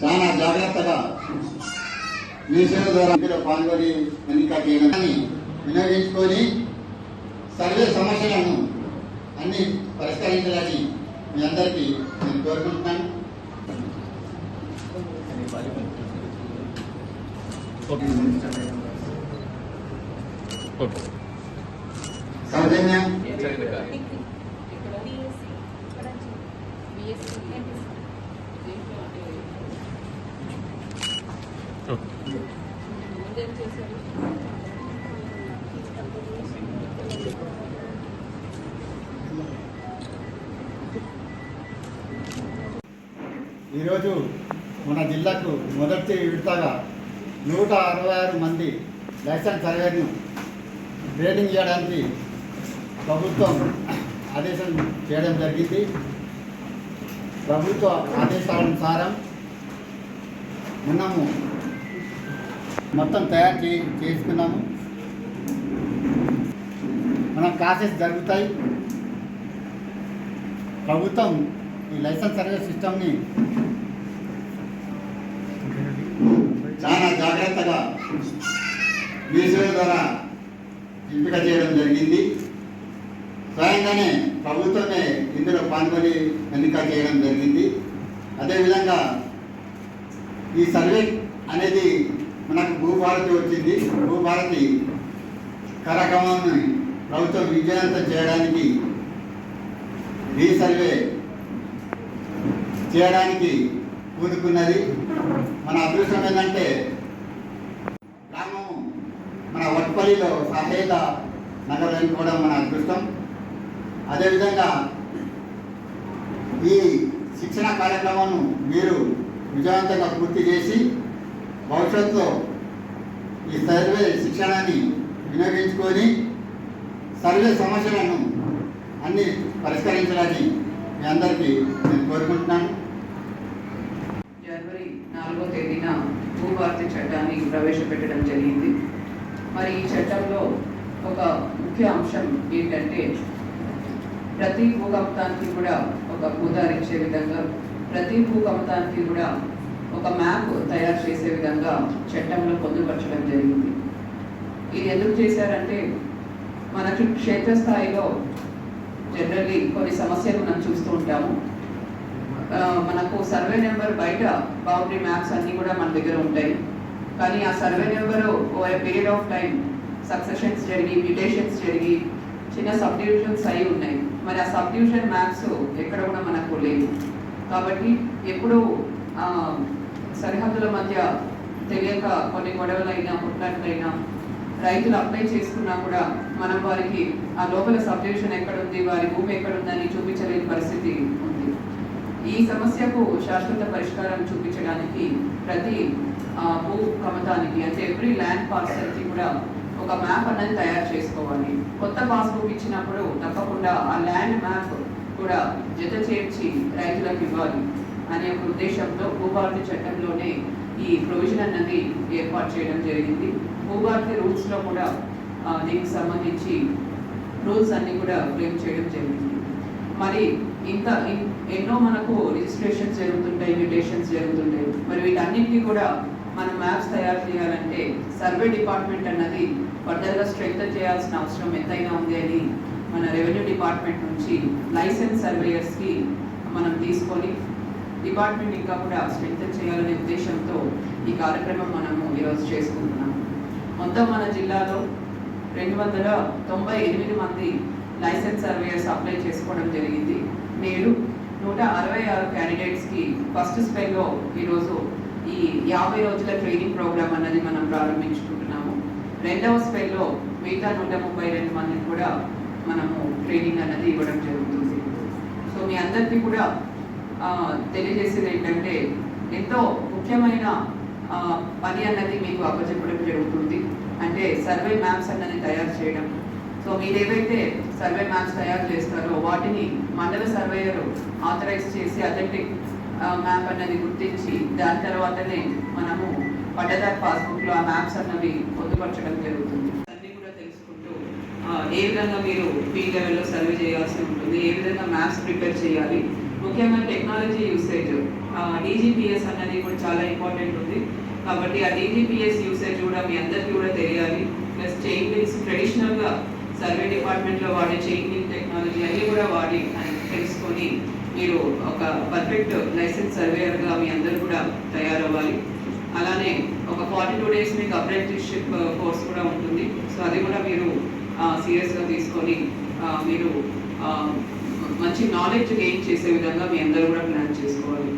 చాలా జాగ్రత్తగా మీ సేవ ద్వారా పాల్గొని ఎన్నిక చేయడాన్ని వినియోగించుకొని సర్వే సమస్యలను అన్ని పరిష్కరించాలని మీ అందరికీ నేను కోరుకుంటున్నాను. సౌజన్య ఈరోజు మన జిల్లాకు మొదటి విడతగా నూట అరవై ఆరు మంది లైసెన్స్ సర్వేను ట్రైనింగ్ చేయడానికి ప్రభుత్వం ఆదేశం చేయడం జరిగింది. ప్రభుత్వ ఆదేశానుసారం మనము మొత్తం తయారు చే చేసుకున్నాము మన క్లాసెస్ జరుగుతాయి. ప్రభుత్వం ఈ లైసెన్స్ సర్వే సిస్టమ్ని చాలా జాగ్రత్తగా మీసేవ ద్వారా ఎంపిక చేయడం జరిగింది. స్వయంగానే ప్రభుత్వమే ఇందులో పాల్గొని ఎన్నిక చేయడం జరిగింది. అదేవిధంగా ఈ సర్వే అనేది మనకు భూభారతి వచ్చింది. భూభారతి కార్యక్రమాన్ని ప్రభుత్వం విజయవంతం చేయడానికి ఈ సర్వే చేయడానికి పూనుకున్నది. మన అదృష్టం ఏంటంటే గ్రామము మన వట్పల్లిలో సహేత నగరం కూడా మన అదృష్టం. అదేవిధంగా ఈ శిక్షణ కార్యక్రమాన్ని మీరు విజయవంతంగా పూర్తి చేసి భవిష్యత్తులో ఈ సర్వే శిక్షణాన్ని వినియోగించుకొని సర్వే సమస్యలను అన్ని పరిష్కరించాలని మీ అందరికీ నేను కోరుకుంటున్నాను. జనవరి నాలుగో తేదీన భూభారతి చట్టాన్ని ప్రవేశపెట్టడం జరిగింది. మరి ఈ చట్టంలో ఒక ముఖ్య అంశం ఏంటంటే ప్రతి భూకంపానికి కూడా ఒక భూదారించే విధంగా ప్రతి భూకంపానికి కూడా ఒక మ్యాప్ తయారు చేసే విధంగా చట్టంలో పొందుపరచడం జరిగింది. ఇది ఎందుకు చేశారంటే మనకి క్షేత్రస్థాయిలో జనరల్లీ కొన్ని సమస్యలు మనం చూస్తూ ఉంటాము. మనకు సర్వే నెంబర్ బయట బౌండరీ మ్యాప్స్ అన్నీ కూడా మన దగ్గర ఉంటాయి. కానీ ఆ survey number over period of time successions జరిగి మ్యూటేషన్స్ జరిగి చిన్న సబ్డివిజన్స్ అయి ఉన్నాయి. మరి ఆ సబ్డ్యూషన్ మ్యాథ్స్ మ్యాప్స్ ఎక్కడ కూడా మనకు లేవు. కాబట్టి ఎప్పుడు ఆ, సరిహద్దుల మధ్య తెలియక కొన్ని గొడవలైనా కొట్లాట్లైనా రైతులు అప్లై చేసుకున్నా కూడా మనం వారికి ఆ లోపల సబ్డివిజన్ ఎక్కడుంది వారి భూమి ఎక్కడుందని చూపించలేని పరిస్థితి ఉంది. ఈ సమస్యకు శాశ్వత పరిష్కారం చూపించడానికి ప్రతి ఆ, భూ కమతానికి అంటే ఎవ్రీ ల్యాండ్ పార్సల్కి కూడా ఒక మ్యాప్ అనేది తయారు చేసుకోవాలి. కొత్త పాస్బుక్ ఇచ్చినప్పుడు తప్పకుండా ఆ ల్యాండ్ మ్యాప్ కూడా జత చేర్చి రైతులకు ఇవ్వాలి అనే ఒక ఉద్దేశంతో భూభారతి చట్టంలోనే ఈ ప్రొవిజన్ అన్నది ఏర్పాటు చేయడం జరిగింది. భూభారతి రూల్స్లో కూడా దీనికి సంబంధించి రూల్స్ అన్నీ కూడా ఫ్రేమ్ చేయడం జరిగింది. మరి ఇంత ఎన్నో మనకు రిజిస్ట్రేషన్స్ జరుగుతుంటాయి మ్యూటేషన్స్ జరుగుతుంటాయి. మరి వీటన్నిటికీ కూడా మనం మ్యాప్స్ తయారు చేయాలంటే సర్వే డిపార్ట్మెంట్ అన్నది ఫర్దర్గా స్ట్రెంగ్తన్ చేయాల్సిన అవసరం ఎంతైనా ఉంది అని మన రెవెన్యూ డిపార్ట్మెంట్ నుంచి లైసెన్స్ సర్వేయర్స్కి మనం తీసుకొని డిపార్ట్మెంట్ ఇంకా కూడా స్ట్రెంగ్తన్ చేయాలనే ఉద్దేశంతో ఈ కార్యక్రమం మనము ఈరోజు చేసుకుంటున్నాం. మొత్తం మన జిల్లాలో రెండు వందల తొంభై ఎనిమిది మంది లైసెన్స్ సర్వేయర్స్ అప్లై చేసుకోవడం జరిగింది. నేడు నూట అరవై ఆరు క్యాండిడేట్స్కి ఫస్ట్ స్పెల్లో ఈరోజు ఈ యాభై రోజుల ట్రైనింగ్ ప్రోగ్రామ్ అన్నది మనం ప్రారంభించుకుంటున్నాము. రెండవ స్పెల్లో మిగతా నూట ముప్పై రెండు మందిని కూడా మనము ట్రైనింగ్ అన్నది ఇవ్వడం జరుగుతుంది. సో మీ అందరికీ కూడా తెలియజేసేది ఏంటంటే ఎంతో ముఖ్యమైన పని అన్నది మీకు అప్పచెప్పడం జరుగుతుంది. అంటే సర్వే మ్యాప్స్ అన్నది తయారు చేయడం. సో మీరు ఏవైతే సర్వే మ్యాప్స్ తయారు చేస్తారో వాటిని మండల సర్వేయర్ ఆథరైజ్ చేసి అథెంటిక్ మ్యాప్ అన్నది గుర్తించి దాని తర్వాతనే మనము పట్టదార్ పాస్బుక్లో ఆ మ్యాప్స్ అన్నవి పొందుపరచడం జరుగుతుంది. అన్నీ కూడా తెలుసుకుంటూ ఏ విధంగా మీరు పీ లెవెల్లో సర్వే చేయాల్సి ఉంటుంది ఏ విధంగా మ్యాప్స్ ప్రిపేర్ చేయాలి ముఖ్యంగా టెక్నాలజీ యూసేజ్ డీజీపీఎస్ అనేది కూడా చాలా ఇంపార్టెంట్ ఉంది. కాబట్టి ఆ డీజీపీఎస్ యూసేజ్ కూడా మీ అందరికీ కూడా తెలియాలి. ప్లస్ చైన్ లింక్స్ ట్రెడిషనల్గా సర్వే డిపార్ట్మెంట్లో వాడే చైన్ లింక్ టెక్నాలజీ అన్నీ కూడా వాడి తెలుసుకొని మీరు ఒక పర్ఫెక్ట్ లైసెన్స్ సర్వేయర్గా మీ అందరూ కూడా తయారవ్వాలి. అలానే ఒక ఫార్టీ టూ డేస్ మీకు అప్రెంటిస్షిప్ కోర్స్ uh, కూడా ఉంటుంది. సో అది కూడా మీరు సీరియస్గా తీసుకొని మీరు మంచి నాలెడ్జ్ గెయిన్ చేసే విధంగా మీ అందరూ కూడా ప్లాన్ చేసుకోవాలి.